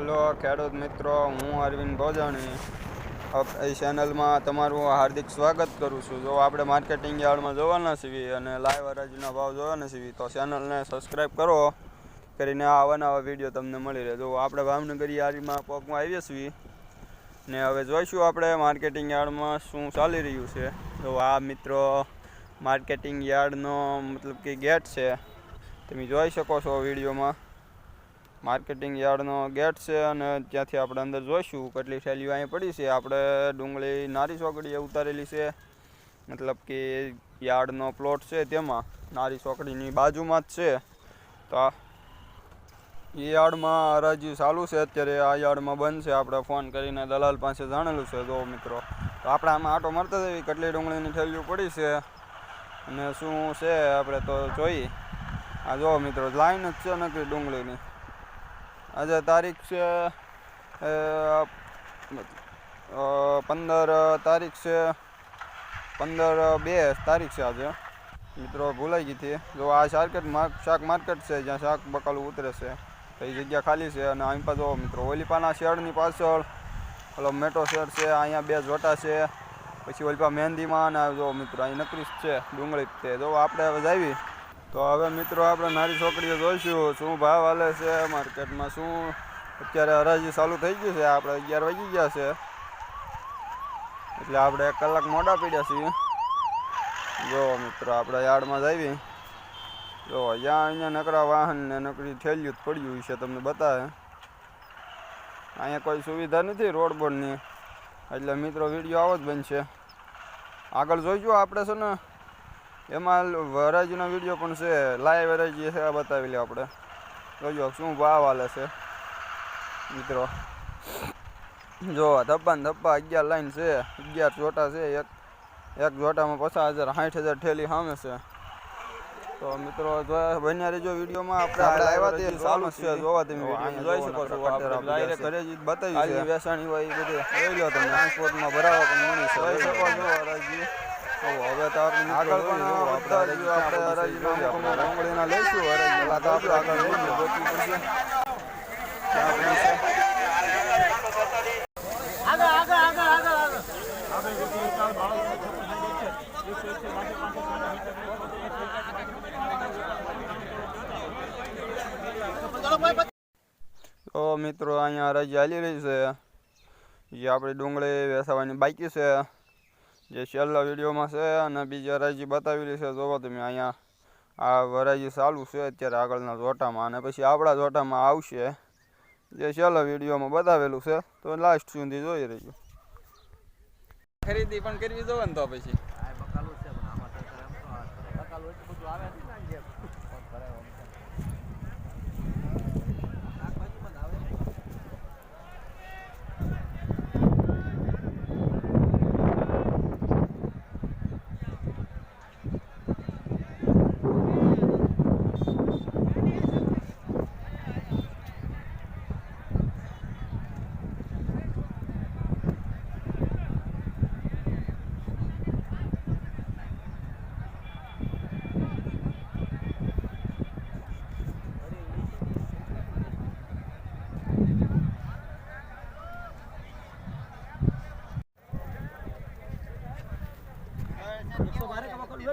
Hello, ખેડૂત મિત્રો, હું અરવિંદ ભોજાણી. એ ચેનલમાં તમારું હાર્દિક સ્વાગત કરું છું. જો આપણે માર્કેટિંગ યાર્ડમાં જોવાના છીએ અને લાઈવ હરાજીના ભાવ જોવાના છીએ, તો ચેનલને સબસ્ક્રાઈબ કરો. કરીને આવા નવા વીડિયો તમને મળી રહે. જો આપણે ભાવનગર યાર્ડમાં પોકમાં આવીએ છીએ, ને હવે જોઈશું આપણે માર્કેટિંગ યાર્ડમાં શું ચાલી રહ્યું છે. તો આ મિત્રો માર્કેટિંગ યાર્ડનો મતલબ કે ગેટ છે, તમે જોઈ શકો છો વિડીયોમાં માર્કેટિંગ યાર્ડનો ગેટ છે અને ત્યાંથી આપણે અંદર જોઈશું. કેટલી થેલીઓ અહીં પડી છે. આપણે ડુંગળી, નારી ચોકડીએ ઉતારેલી છે. મતલબ કે યાર્ડનો પ્લોટ છે તેમાં. નારી ચોકડીની બાજુમાં જ છે. તો એ યાર્ડમાં હરાજી ચાલુ છે. અત્યારે આ યાર્ડમાં બંધ છે. આપણે ફોન કરીને દલાલ પાસે જાણેલું છે. જો મિત્રો, તો આપણે આમાં આટો મારતા જઈએ. કેટલી ડુંગળીની થેલીઓ પડી છે અને શું છે આપણે તો જોઈએ. આ જો મિત્રો, લાઈન જ છે નકરી ડુંગળીની. આજે તારીખ છે અ, અ, પંદર તારીખ છે પંદર બે તારીખ છે આજે મિત્રો ભૂલાઈ ગઈ હતી જો આ શાર્કેટ માર્ક શાક માર્કેટ છે જ્યાં શાક બકાલું ઉતરે છે તો એ જગ્યા ખાલી છે અને અહીં પાછો મિત્રો ઓલીપાના શેડની પાછળ ઓલો મેટો શેડ છે અહીંયા બે જોટા છે પછી ઓલીપા મહેંદીમાં અને જો મિત્રો અહીં નકરીશ છે ડુંગળી જ તે જો આપણે હવે જાવી તો હવે મિત્રો આપણે નારી છોકરીઓ જોઈશું, શું ભાવ હાલે છે, માર્કેટમાં શું? અત્યારે હરાજી ચાલુ થઈ ગઈ છે, આપણે અગિયાર વાગી ગયા છે. એટલે આપણે એક કલાક મોડા પડ્યા છીએ. જો મિત્રો, આપણે યાર્ડમાં જાવી જો, અહીંયા અહીંયા નકરા વાહન ને નકરી થેલ્યું જ પડ્યું છે, તમને બતાવે. અહીંયા કોઈ સુવિધા નથી રોડ બોર્ડની એટલે મિત્રો, વીડિયો આવો જ બનશે. આગળ જોઈજો આપણે, છે ને? એમાં વરાજીનો વીડિયો પણ છે લાઈવ વરાજી છે આ બતાવી લે આપણે. જોજો શું ભાવ હાલે છે મિત્રો. જો ધબ્બા ને ધબ્બા અગિયાર લાઈન છે અગિયાર જોટા છે એક એક જોટામાં પચાસ હજાર સાઠ હજાર ઠેલી સામે છે. તો મિત્રો બન્યા રહેજો વિડીયોમાં આપણે આવ્યા તે ચાલુ છે જોવા તમે જોઈ શકો છો આપણે ઘરે જ બતાવી છે. વેસાણી હોય એ બધું જોઈ લો તમે. ટ્રાન્સપોર્ટમાં ભરાવા પણ મળી શકો. છો હરાજી હવે તો આપણે આગળ પણ આપણે આપણે હરાજીના લઈશું હરાજી તો આપણે આગળ લઈને ગોતી પડશે તો મિત્રો અહીંયા હરાજી ચાલી રહી છે જે આપણી ડુંગળી વેસાવાની બાકી છે જે છેલ્લા વિડીયોમાં છે અને બીજી હરાજી બતાવેલી છે જોવો તમે અહીંયા આ વરાજી ચાલુ છે અત્યારે આગળના જોટામાં અને પછી આપણા જોટામાં આવશે. જે છેલ્લા વિડીયોમાં બતાવેલું છે તો લાસ્ટ સુધી જોઈ રહ્યું ખરીદી પણ કરવી જોવે ને તો પછી.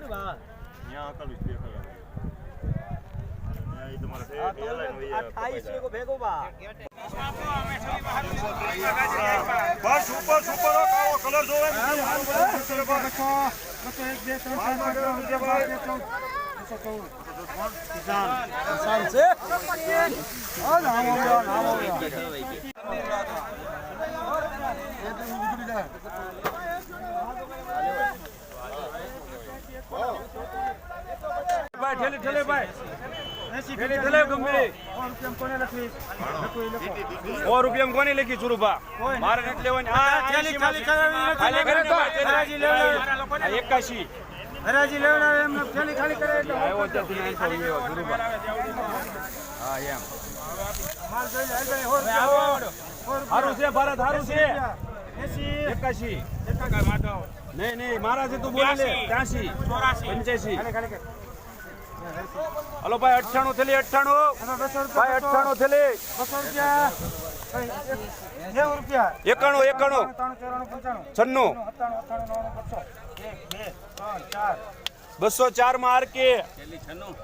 કમા ખોલી ગયો ને બા ત્યાં બે કલાક ત્યાં ઈ તમારે વહી આવે, અઠાઈસ કપાઈ કો ભેગો બા બસ ઉપર સુપર કાળો કલર જોવે સાલ છે આ નામ આવ્યો નામ આવ્યો ભાઈ ઠેલે ઠેલે ભાઈ. ઠેલી ઠેલી ગંભીરી સો રૂપિયા કોની લખી. સુરુભા? મારે નથી લેવાની. એકાશી. હરાજી લેવડાવે એમને ખાલી કરે એટલે આવ્યો ત્યાંથી હા એમ. હારું છે ભારત હારું છે. એકાશી. નહીં નહીં મારા છે તું બોલે લે. ત્યાંસી પંચ્યાસી. હલો ભાઈ અઠાણું થયેલી અઠાણું ભાઈ અઠાણું થયેલી બસો રૂપિયા એકાણું એકાણું. છન્નું. બસો ચારમાં આર કે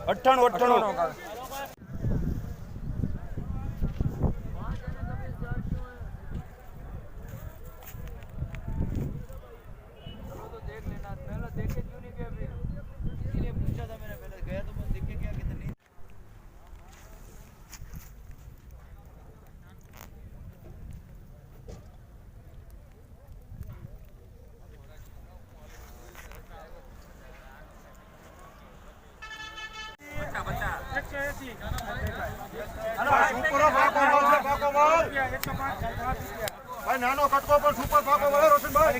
અઠાણું અઠાણું ભાઈ નાનો કટકો પણ સુપર ફાકો વાળો રોશનભાઈ.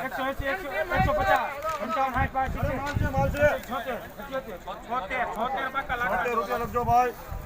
એકસો એસી એકસો પચાસ પંચાવન સાઠ પાંચ સિત્તેર છોતેર છોતેર છોતેર બાકા લાખ રૂપિયા લખજો ભાઈ